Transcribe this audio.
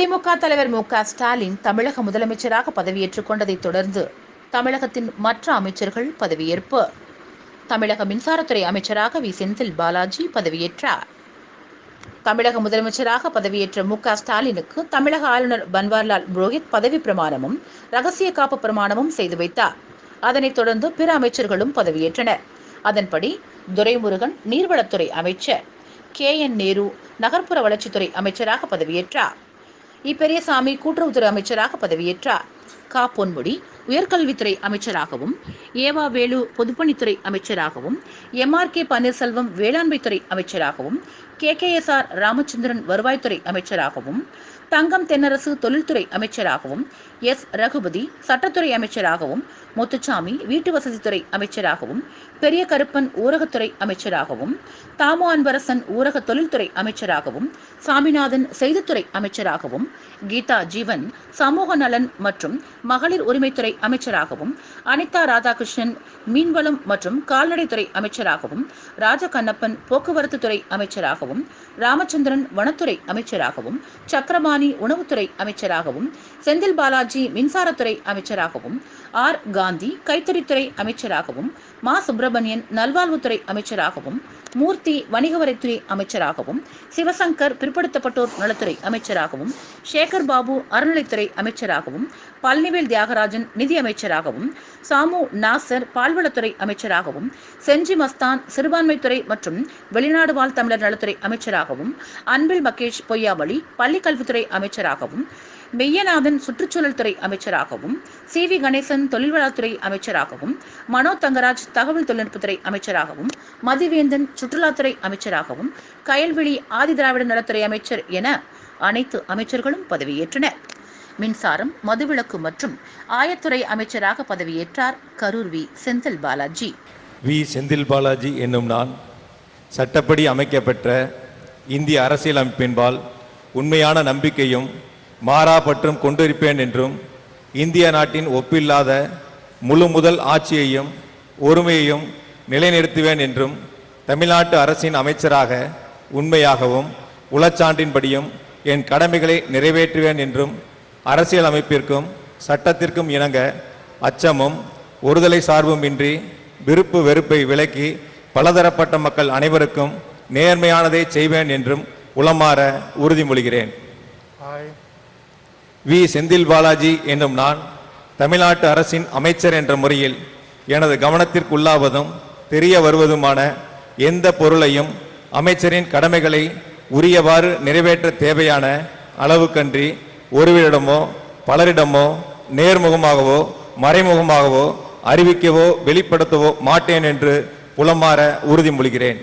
திமுக தலைவர் மு க ஸ்டாலின் தமிழக முதலமைச்சராக பதவியேற்றுக் கொண்டதைத் தொடர்ந்து தமிழகத்தின் மற்ற அமைச்சர்கள் பதவியேற்பு. தமிழக மின்சாரத்துறை அமைச்சராக வி. செந்தில் பாலாஜி பதவியேற்றார். தமிழக முதலமைச்சராக பதவியேற்ற மு க ஸ்டாலினுக்கு தமிழக ஆளுநர் பன்வாரிலால் புரோஹித் பதவி பிரமாணமும் ரகசிய காப்பு பிரமாணமும் செய்து வைத்தார். அதனைத் தொடர்ந்து பிற அமைச்சர்களும் பதவியேற்றனர். அதன்படி துரைமுருகன் நீர்வளத்துறை அமைச்சர் கே. என். நேரு நகர்ப்புற வளர்ச்சித்துறை அமைச்சராக பதவியேற்றார். இப்பெரியசாமி கூட்டுறவுத்துறை அமைச்சராக பதவியேற்றார். கா. பொன்முடி உயர்கல்வித்துறை அமைச்சராகவும் ஏவா வேலு பொதுப்பணித்துறை அமைச்சராகவும் எம். ஆர். கே. பன்னீர்செல்வம் வேளாண்மைத்துறை அமைச்சராகவும் K. K. S. R. Ramachandran வருவாய்த்துறை அமைச்சராகவும் தங்கம் தென்னரசு தொழில்துறை அமைச்சராகவும் எஸ். ரகுபதி சட்டத்துறை அமைச்சராகவும் முத்துச்சாமி வீட்டு வசதித்துறை அமைச்சராகவும் பெரிய கருப்பன் ஊரகத்துறை அமைச்சராகவும் தாமோ அன்பரசன் ஊரக தொழில்துறை அமைச்சராகவும் சாமிநாதன் செய்தித்துறை அமைச்சராகவும் கீதா ஜீவன் சமூக நலன் மற்றும் மகளிர் உரிமைத்துறை அமைச்சராகவும் அனிதா ராதாகிருஷ்ணன் மீன்வளம் மற்றும் கால்நடைத்துறை அமைச்சராகவும் ராஜகண்ணப்பன் போக்குவரத்து துறை அமைச்சராகவும் ராமச்சந்திரன் வனத்துறை அமைச்சராகவும் சக்கரபாணி உணவுத்துறை அமைச்சராகவும் செந்தில் பாலாஜி மின்சாரத்துறை அமைச்சராகவும் ஆர். காந்தி கைத்தறித்துறை அமைச்சராகவும் மா. சுப்பிரமணியன் நல்வாழ்வுத்துறை அமைச்சராகவும் மூர்த்தி வணிகவரித்துறை அமைச்சராகவும் சிவசங்கர் பிற்படுத்தப்பட்டோர் நலத்துறை அமைச்சராகவும் சேகர் பாபு அறநிலைத்துறை அமைச்சராகவும் பழனிவேல் தியாகராஜன் நிதி அமைச்சராகவும் சாமு நாசர் பால்வளத்துறை அமைச்சராகவும் செஞ்சி மஸ்தான் சிறுபான்மைத்துறை மற்றும் வெளிநாடு வாழ் தமிழர் நலத்துறை அமைச்சராகவும் அன்பில் மகேஷ் பொய்யாவளி பள்ளிக்கல்வித்துறை அமைச்சராகவும் மெய்யநாதன் சுற்றுச்சூழல் துறை அமைச்சராகவும் சி. வி. கணேசன் தொழில்வளத்துறை அமைச்சராகவும் மனோ தங்கராஜ் தகவல் தொழில்நுட்பத்துறை அமைச்சராகவும் மதிவேந்தன் சுற்றுலாத்துறை அமைச்சராகவும் கயல்விழி ஆதிதிராவிட நலத்துறை அமைச்சர் என அனைத்து அமைச்சர்களும் பதவியேற்றனர். மின்சாரம் மதுவிலக்கு மற்றும் ஆயத்துறை அமைச்சராக பதவியேற்றார் கரூர் வி. செந்தில் பாலாஜி. வி. செந்தில் பாலாஜி என்னும் நான் சட்டப்படி அமைக்கப்பெற்ற இந்திய அரசியலமைப்பின்பால் உண்மையான நம்பிக்கையும் மாறா பற்றும் கொண்டிருப்பேன் என்றும் இந்திய நாட்டின் ஒப்பில்லாத முழு முதல் ஆட்சியையும் ஒருமையையும் நிலைநிறுத்துவேன் என்றும் தமிழ்நாட்டு அரசின் அமைச்சராக உண்மையாகவும் உளச்சான்றின்படியும் என் கடமைகளை நிறைவேற்றுவேன் என்றும் அரசியல் அமைப்பிற்கும் சட்டத்திற்கும் இணங்க அச்சமும் ஒருதலை சார்பும் இன்றி விருப்பு வெறுப்பை விலக்கி பலதரப்பட்ட மக்கள் அனைவருக்கும் நேர்மையானதை செய்வேன் என்றும் உளமாற உறுதிமொழிகிறேன். வி. செந்தில் பாலாஜி என்னும் நான் தமிழ்நாட்டு அரசின் அமைச்சர் என்ற முறையில் எனது கவனத்திற்குள்ளாவதும் தெரிய வருவதுமான எந்த பொருளையும் அமைச்சரின் கடமைகளை உரியவாறு நிறைவேற்ற தேவையான அளவுக்கன்றி ஒருவரிடமோ பலரிடமோ நேர்முகமாகவோ மறைமுகமாகவோ அறிவிக்கவோ வெளிப்படுத்தவோ மாட்டேன் என்று புலமாற உறுதிமொழிகிறேன்